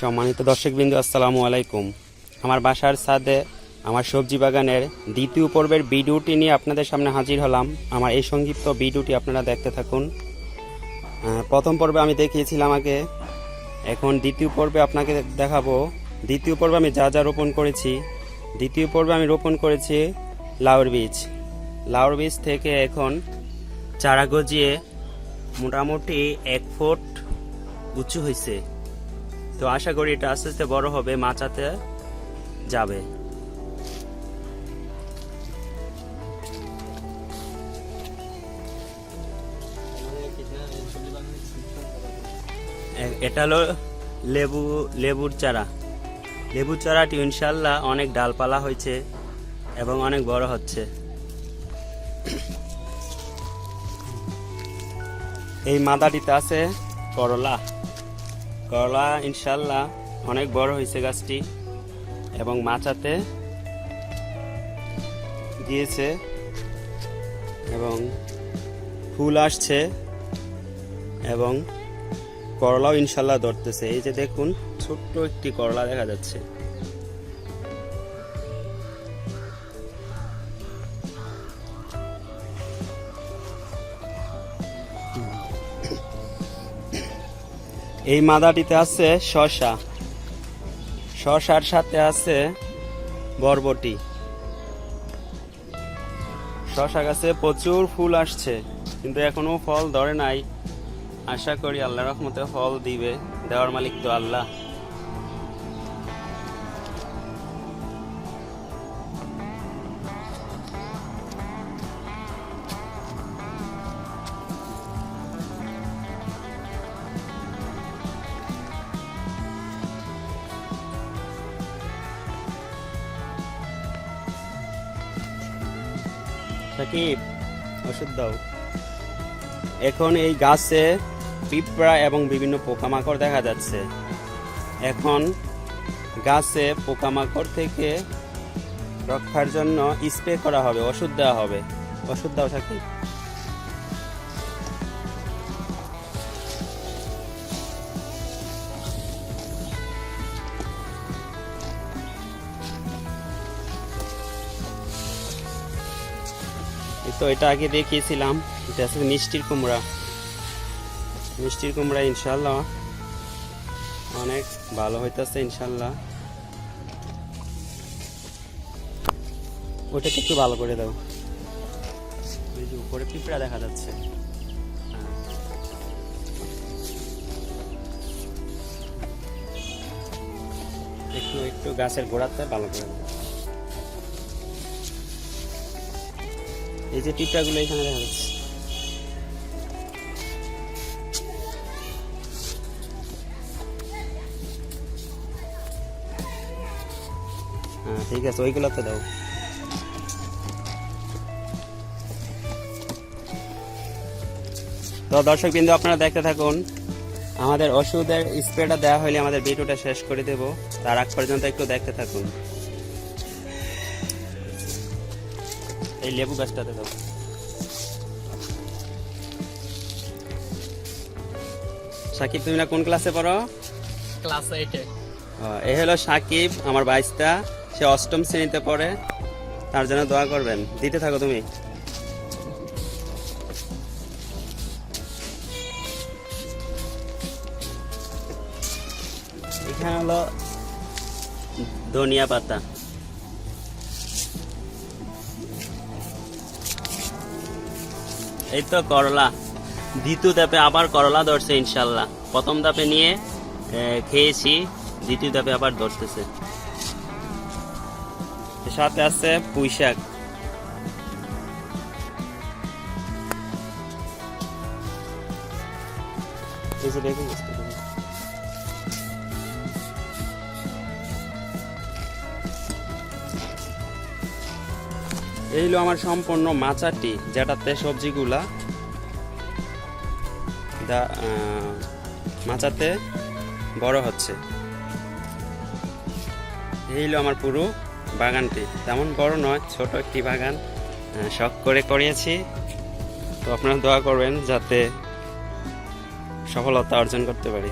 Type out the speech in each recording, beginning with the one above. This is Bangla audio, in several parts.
সম্মানিত দর্শকবৃন্দ, আসসালামু আলাইকুম। আমার বাসার ছাদে, আমার সবজি বাগানের দ্বিতীয় পর্বের ভিডিওটি নিয়ে আপনাদের সামনে হাজির হলাম। আমার এই সংক্ষিপ্ত ভিডিওটি আপনারা দেখতে থাকুন। প্রথম পর্বে আমি দেখিয়েছিলাম আগে। এখন দ্বিতীয় পর্বে আপনাকে দেখাবো। দ্বিতীয় পর্বে আমি যা যা রোপণ করেছি। দ্বিতীয় পর্বে আমি রোপণ করেছি লাউর বীজ। লাউর বীজ থেকে এখন চারা গজিয়ে মোটামুটি এক ফুট উঁচু হয়েছে তো আশা করি এটা আস্তে আস্তে বড় হবে, মাচাতে যাবে। এটা হলো লেবু, লেবুর চারা। লেবুর চারাটি ইনশাল্লাহ অনেক ডালপালা হয়েছে এবং অনেক বড় হচ্ছে। এই মাদাটিতে আছে করলা। করলা ইনশাল্লাহ অনেক বড় হয়েছে গাছটি। এবং মাচাতে দিয়েছে এবং ফুল আসছে এবং করলাও ইনশাল্লাহ ধরতেছে। এই যে দেখুন, ছোট্ট একটি করলা দেখা যাচ্ছে। এই মাদাটিতে আছে শশা। শশার সাথে আছে বরবটি। শশা গাছে প্রচুর ফুল আসছে, কিন্তু এখনও ফল ধরে নাই। আশা করি আল্লাহ রহমতে ফল দিবে, দেওয়ার মালিক তো আল্লাহ। সাকিব ওষুধ দাও। এখন এই গাছে পিঁপড়া এবং বিভিন্ন পোকামাকড় দেখা যাচ্ছে। এখন গাছে পোকামাকড় থেকে রক্ষার জন্য স্প্রে করা হবে, ওষুধ দেওয়া হবে। ওষুধ দাও, সাকিব। তো এটা আগে দেখিয়েছিলাম। এটা আছে মিষ্টির কুমড়া। মিষ্টির কুমড়া ইনশাল্লাহ অনেক ভালো হইতেছে ইনশাল্লাহ ওটাকে একটু ভালো করে দাও। ওই যে উপরে পিঁপড়া দেখা যাচ্ছে। একটু একটু গাছের গোড়াতে ভালো করে দাও। এই যে পিঁপড়াগুলো এখানে দেখা যাচ্ছে। হ্যাঁ ঠিক আছে, ওইগুলোতে দাও। তো দর্শক বিন্দু, আপনারা দেখতে থাকুন, আমাদের ওষুধের স্প্রেটা দেওয়া হলে আমাদের ভিডিওটা শেষ করে দেব। তার আগ পর্যন্ত একটু দেখতে থাকুন। এই লেবু গাছটাতে দাও। সাকিব তুমি না কোন ক্লাসে পড়ো? ক্লাস এইটে এ হলো সাকিব আমার বাইশটা। সে অষ্টম শ্রেণীতে পড়ে। তার জন্য দোয়া করবেন। দিতে থাকো তুমি। এখানে হলো ধনিয়া পাতা। এই তো করলা। দ্বিতীয় ধাপে আবার করলা ধরছে ইনশাল্লাহ। প্রথম ধাপে নিয়ে খেয়েছি, দ্বিতীয় ধাপে আবার ধরতেছে। সাথে আছে পুঁই শাক। এই দেখুন এই হলো আমার সম্পূর্ণ মাচাটি, যেটাতে সবজিগুলা দা মাচাতে বড় হচ্ছে। এই হলো আমার পুরো বাগানটি। তেমন বড় নয়, ছোট একটি বাগান শখ করে করিয়েছি। তো আপনারা দোয়া করবেন যাতে সফলতা অর্জন করতে পারি।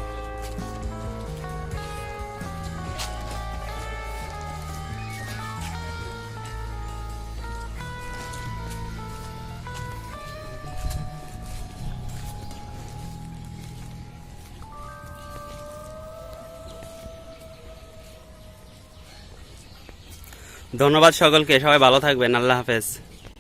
ধন্যবাদ সকলকে সবাই ভালো থাকবেন আল্লাহ হাফেজ।